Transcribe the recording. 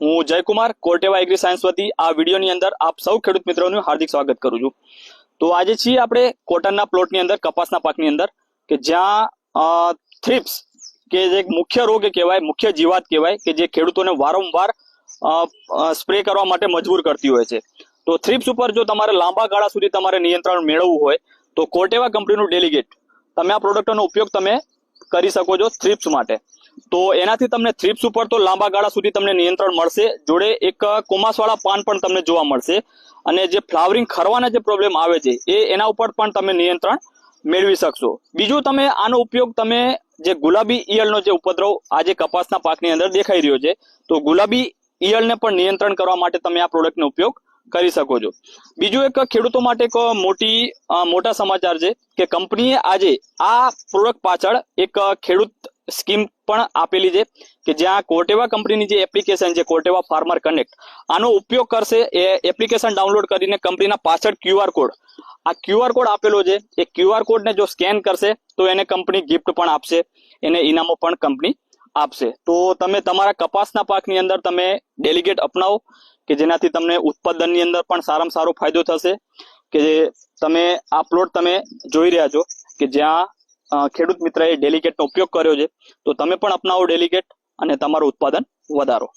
હું Jayakumar કોર્ટેવા agri science વતી આ વિડીયોની અંદર આપ સૌ ખેડૂત મિત્રોનું હાર્દિક સ્વાગત કરું છું. તો આજે છીએ આપણે કોટનના પ્લોટની અંદર, કપાસના પાકની અંદર, કે જ્યાં થ્રિપ્સ કે જે મુખ્ય રોગ કહેવાય, મુખ્ય જીવાત કહેવાય, કે જે ખેડૂતોને વારંવાર સ્પ્રે કરવા માટે મજબૂર કરતી હોય છે. તો થ્રિપ્સ ઉપર જો તમારે લાંબા ગાળા સુધી તમારે નિયંત્રણ મેળવવું હોય, તો કોર્ટેવા કંપનીનું ડેલિગેટ. તમે આ પ્રોડક્ટનો ઉપયોગ તમે કરી શકો છો થ્રિપ્સ માટે. તો એનાથી તમને થ્રીપ્સ ઉપર તો લાંબા ગાળા સુધી તમને નિયંત્રણ મળશે. જોડે એક કુમાસવાળા પાન પણ તમને જોવા મળશે. અને જે ફ્લાવરિંગ ખરવાના જે પ્રોબ્લેમ આવે છે, એ એના ઉપર પણ તમે નિયંત્રણ મેળવી શકશો. બીજું તમે આનો ઉપયોગ તમે જે ગુલાબી ઈયળનો જે ઉપદ્રવ આજે કપાસના પાકની અંદર દેખાઈ રહ્યો છે, તો ગુલાબી ઈયળને પણ નિયંત્રણ કરવા માટે તમે આ પ્રોડક્ટનો ઉપયોગ કરી શકો છો. બીજું એક ખેડૂતો માટે એક મોટી મોટા સમાચાર છે કે કંપનીએ આજે આ પ્રોડક્ટ પાછળ એક ખેડૂત સ્કીમ પણ આપેલી છે કે જ્યાં કોર્ટેવા કંપનીની જે એપ્લિકેશન છે કોર્ટેવા ફાર્મર કનેક્ટ આનો ઉપયોગ કરશે એ એપ્લિકેશન ડાઉનલોડ કરીને કંપનીના પાછળ ક્યુઆર કોડ આ ક્યુઆર કોડ આપેલો છે, એ ક્યુઆર કોડને જો સ્કેન કરશે, તો એને કંપની ગિફ્ટ પણ આપશે, એને ઇનામો પણ કંપની આપશે. તો તમે તમારા કપાસના પાકની અંદર તમે ડેલિગેટ અપનાવો, કે જેનાથી તમને ઉત્પાદનની અંદર પણ સારામાં સારો ફાયદો થશે, કે તમે આ પ્લોટ તમે જોઈ રહ્યા છો, કે જ્યાં ખેડૂત મિત્રએ ડેલિગેટનો ઉપયોગ કર્યો છે. તો તમે પણ અપનાવો ડેલિગેટ અને તમારું ઉત્પાદન વધારો.